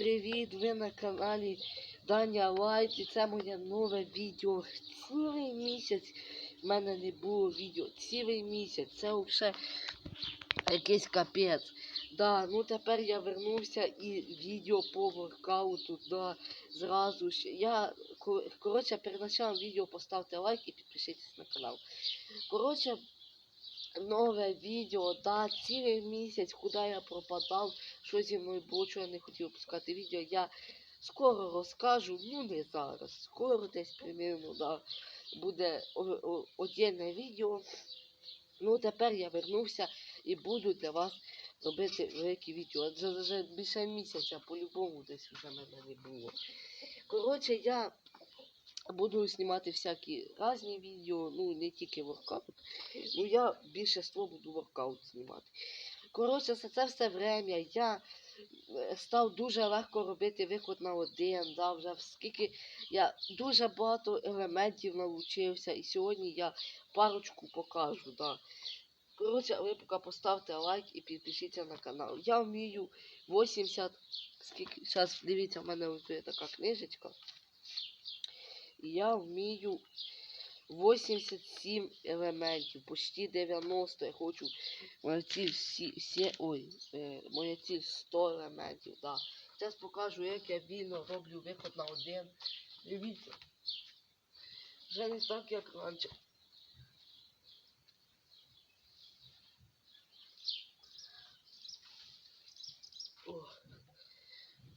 привіт! Ви на каналі Даня Лайт і це моє нове відео. Цілий місяць в мене не було відео. Цілий місяць. Це взагалі якийсь капець. Да, ну тепер я вернувся і відео по воркауту, да, зразу ж. Я, коротше, перед началом відео поставте лайк і підпишіться на канал. Коротше, нове відео, да, цілий місяць, куди я пропадав, що зі мною було, що я не хотів випускати відео, я скоро розкажу, ну не зараз, скоро десь примірно, да, буде о- о- відео. Ну, тепер я вернувся і буду для вас робити великі відео. Це вже більше місяця по-любому десь вже мене не було. Коротше, я буду знімати всякі різні відео, ну не тільки воркаут. Ну я більшинство буду воркаут знімати. Коротше, за це все время я е, став дуже легко робити виход на один, да, вже скільки я дуже багато елементів навчився, і сьогодні я парочку покажу. Да. Коротше, ви поки поставте лайк і підпишіться на канал. Я вмію 80, скільки, зараз дивіться, в мене ось така книжечка. Я вмію 87 елементів, почти 90. Я хочу моя ціль всі, всі ой, е, моя ціль 100 елементів. Да. Зараз покажу, як я вільно роблю виход на один. Дивіться. Вже не так, як раніше.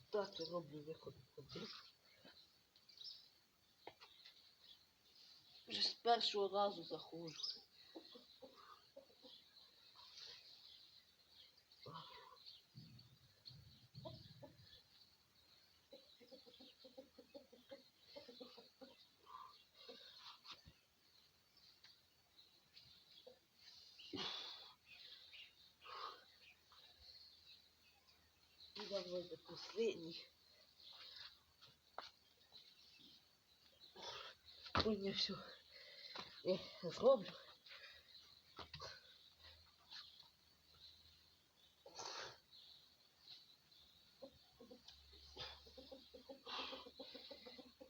Так я роблю виход на один. Вже з першого разу заходжу. І давайте последній. Ой, не все. Не, зроблю.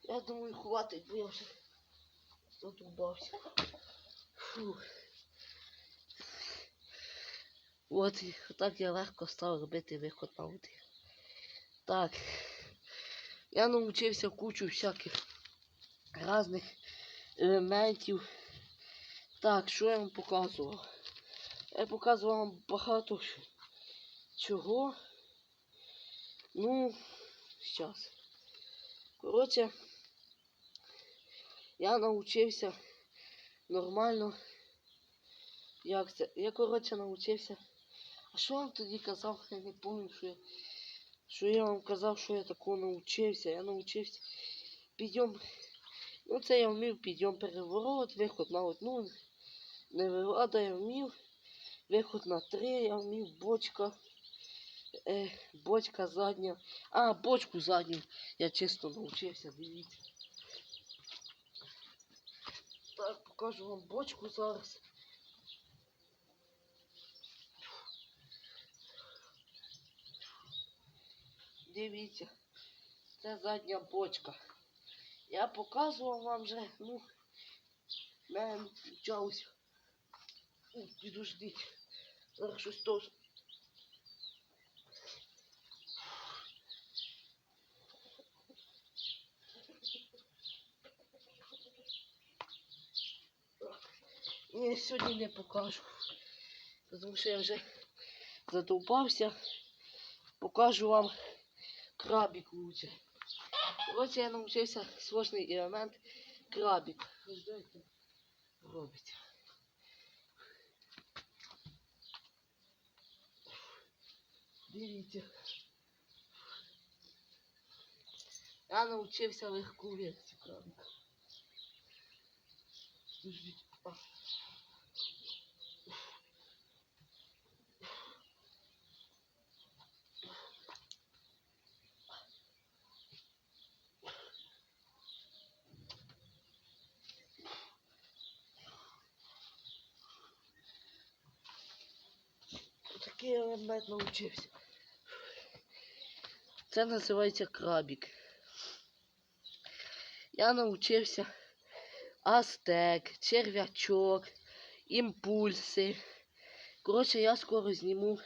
Я думаю, хватить, бо я вже задубався. Фух. От і так я легко став робити виход на води. Так. Я навчився кучу всяких різних елементів. Так, що я вам показував? Я показував вам багато чого. Ну, зараз. Коротше, я навчився нормально. Як це? Я, коротше, навчився. А що вам тоді казав? Я не пам'ятаю, що я. Що я вам казав, що я такого навчився. Я навчився. Підйом. Ну, це я вмів підйом переворот, виход на одну. Не вилада я вмів. Виход на три, я вмів бочка. Е, бочка задня. А, бочку задню. Я чисто навчився, дивіться. Так, покажу вам бочку зараз. Дивіться, це задня бочка. Я показував вам вже, ну, мене. Ну, Підождіть. Зараз щось теж. Ні, сьогодні не покажу. Тому що я вже задовбався. Покажу вам крабик лучше. Коротше, я навчився сложний елемент. Ось дайте робиться. Дивіться. Я навчився легку вірці крабика. Подождіть. А. Такий елемент навчився. Це називається крабік. Я навчився Астек, черв'ячок, імпульси. Коротше, я скоро зніму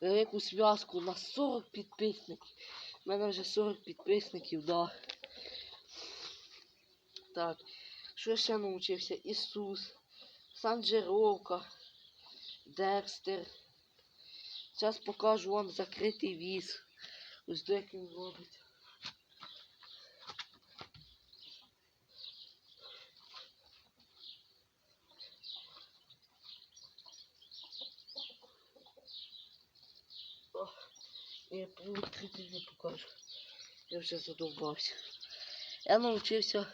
велику зв'язку на 40 підписників. У мене вже 40 підписників, да. Так. Що ще навчився? Ісус, Санджеровка, Декстер. Зараз покажу вам закритий віз. Ось де як робить. Я по відкритий не покажу. Я вже задовбався. Я навчився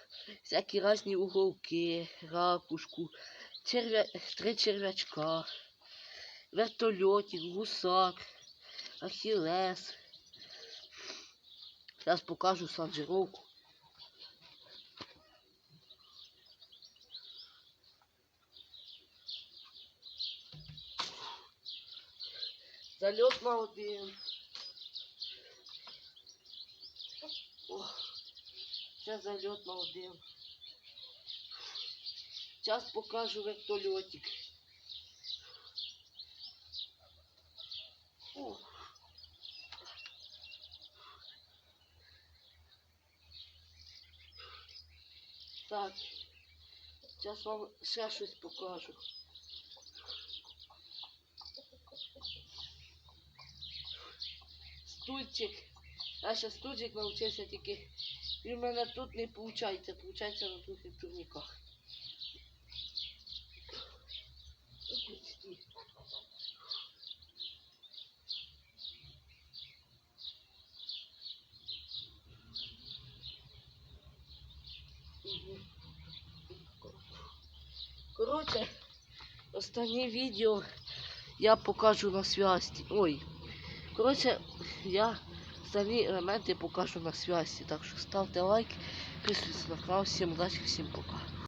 всякі різні уголки, ракушку, черв'я... три черв'ячка, вертольотик, гусак, ахілес. Зараз покажу санжировку. Зальот на один. Сейчас зальот на один. Покажу вертольотик. О. Так. Зараз вам ще щось покажу. Стульчик. Я ще стульчик навчився тільки. Він в мене тут не виходить, виходить на других турніках. Почти. Мгм. Коротше, останнє відео я покажу на зв'язці. Ой. Коротше, я останні елементи покажу на связці. Так що ставте лайк, підписуйтесь на канал. Всім удачі, всім пока.